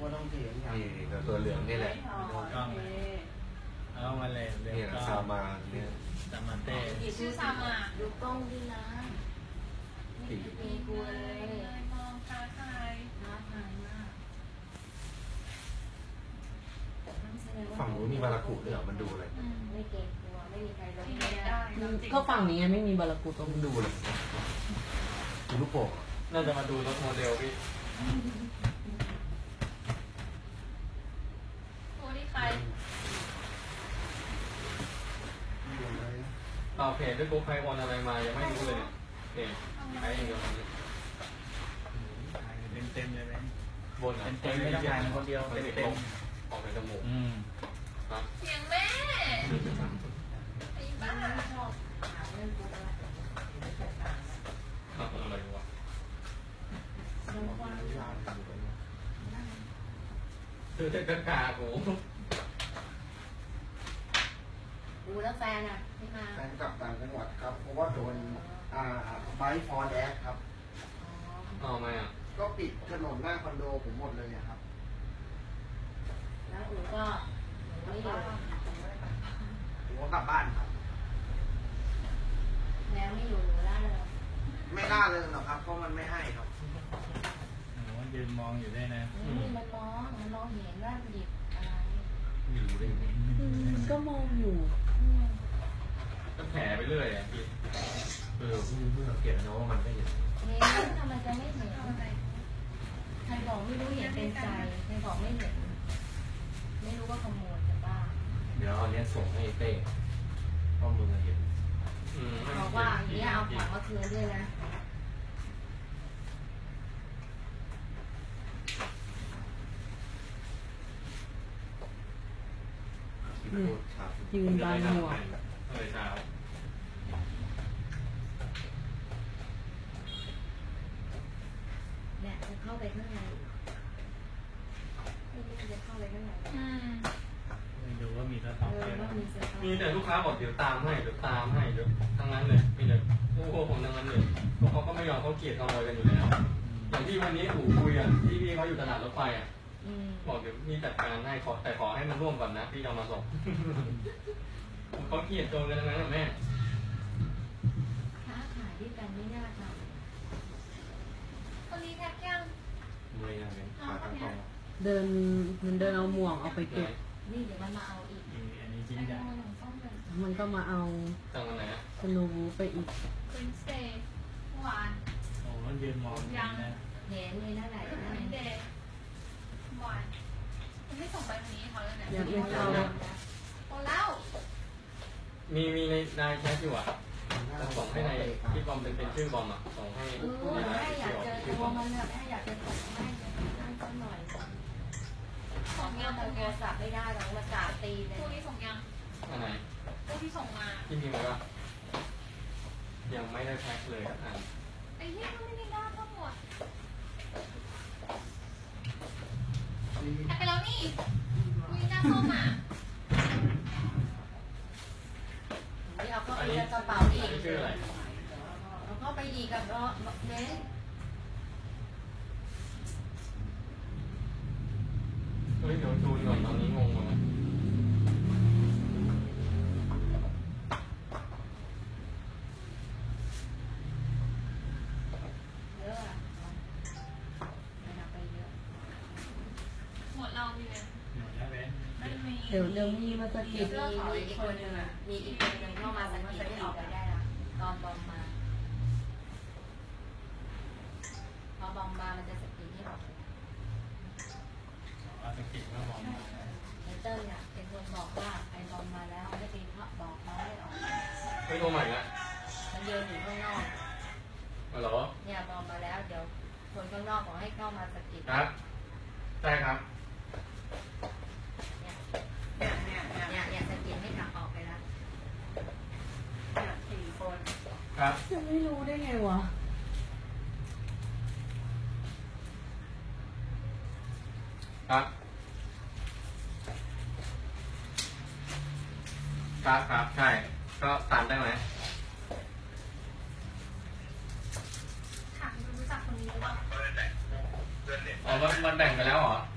ว่าต้องเถียงอย่างนี่กับตัวเหลืองนี่แหละเอามาเลยเดี๋ยวนี่แหละก็ซามาเนี่ยสามาเต้ชื่อซามาดูกล้องดีนะไม่ได้ตีกลัวเลยเลยมองท้าทายท้าทายมากฝั่งนู้นมีบารากุด้วยเหรอมันดูอะไรไม่เกรงกลัวไม่มีใครร้องที่ไม่ไหนได้ได้ก็ฝั่งนี้ไม่มีบารากูตรงมันดูอะไรดูลูกโป่งเหรอน่าจะมาดูรถโมเดลพี่ โอ้นี่ใคร อยู่เลยนะ ต่อเพจด้วยกูใครโอนอะไรมายังไม่รู้เลยเนี่ยเพจใช้อย่างเดียวเต็มเต็มเลยไหมบนเต็มไม่ต้องถ่ายคนเดียวเต็มเต็มออกในจมูกครับเสียงแม่ไอ้บ้าไม่ชอบหาเรื่องกลัวอะไรอะไรวะบางคนยาวอยู่เลยนะคือจะกระกากู ดู แล้วแฟนอะไม่มาแฟนกลับต่างจังหวัดครับ เพราะว่าโดนอ่าไบฟอร์แดกครับเอาไหมอะก็ปิดถนนหน้าคอนโดผมหมดเลยอะครับ แล้วอูก็ไม่อยู่ผมก็กลับบ้านครับแมวไม่อยู่หนูล่าเลย ไม่ล่าเลยหรอกครับ เพราะมันไม่ให้ครับยืนมองอยู่ได้นะ นี่มันร้องมันร้องเห็นว่าหยิบอะ ไม่รู้ได้ไงก็มองอยู่ก็แผลไปเรื่อยอะพี่เออเพิ่งเพิ่งสังเกตนะว่ามันก็เห็นเห็นทำไมจะไม่เห็นใครบอกไม่รู้เห็นเป็นใจใครบอกไม่เห็น ไม่รู้ว่าขโมยจะบ้าเดี๋ยวเอาเนี้ยส่งให้เต้เพราะมึงอะเห็นบอกว่าอย่างนี้เอาของมาคืนด้วยนะ ที่พูดครับ ยืนบางหมวกเนี่ยจะเข้าไปข้างในจะเข้าไปข้างในดูว่ามีสต็อกเยว่ามีเสื้อผ้ามีแต่ลูกค้าบอกเดี๋ยวตามให้เดี๋ยวตามให้เดี๋ยวทั้งนั้นเลยมีแต่พวกผมทั้งนั้นเลยพวกเขาก็ไม่ยอมเขาเกลียดเขโมยกันอยู่แล้วอย่างที่วันนี้อู๋คุยอะที่พี่เขาอยู่ตลาดรถไฟอะ บอกเดี๋ยวมีจัดการให้ขอแต่ขอให้มันร่วมก่อนนะพี่จะเอามาส่งเขาเกลียดโจรกันทั้งนั้นนะแม่ค้าขายด้วยกันไม่น่าทคนนี้แท็กยังมือยังไงขาตั้งกล้องเดินมันเดินเอาหมวกเอาไปเก็บำนี่เดี๋ยวมันมาเอาอีกอันนี้จริงไอ้จังโมหนังส้มเลยมันก็มาเอาจังอันไหนอะสโนว์วูฟไปอีกควินสเตย์หวานโอ้มันยืนมองนะเห็นเลยนั่นแหละควินเดย์ห วานมันไม่ส่งไปทางนี้เขาเลยเนี่ยอยากเล่นเอาโอ้แล้ว มีมีในนายแชทอยู่อะจะส่งให้ในที่บอมเป็นเป็นชื่อบอมอะส่งให้เออในแม่อยากที่เจอชื่อตับวอมมันอะแม่อยากจะส่งให้นั่นสักหน่อยส่งยังเอาโทรศัพท์ไม่ได้หรอกมากราบตีเลพวกยนี้ส่งยังอันไหนพวกที่ส่งมาที่พิมพ์ไปว่ายังไม่ได้แพ็คเลยอะไอ้เหี้ยมันไม่ได้ด้าทั้งหมดแท็ก ไปแล้วนี่มีหน้าส้มอะนี่เอาเข้าไปในกระเป๋าอีกชื่ออะไรเอาเข้าไปดีกับเนาเน้นเฮ้ยเดี๋ยวดูก่อนตอนนี้งงเลย เดี๋ยวเดี๋ยวมีมาสะกิดมีอีกคนหนึ่งอะ มีอีกคนหนึ่งเข้ามาสังเกตที่ออกไปได้ละตอนบอมมาพอบอมมามันจะสกิดที่ออกไปเอาสกิปก็มองมาไอเติ้ลเนี่ยเป็นคนบอกว่าไอบอมมาแล้วไม่ไปเคาะบอกน้องให้ออกเฮ้ยโทรใหม่ละมันยืนอยู่ข้างนอกฮัลโหลเนี่ยบอมมาแล้วเดี๋ยวคนข้างนอกบอกให้เข้ามาสกิดครับใช่ครับ เนี่ยเนี่ยเนี่ยเนี่ยสกิดให้ขับออกไปแล้วเนี่ยสี่คน ครับ จะไม่รู้ได้ไงวะ ครับ ครับครับใช่ ก็ตามได้ไหมถามรู้จักคนนี้หรือเปล่าอ๋อมันมันแบ่งไปแล้วเหรอเ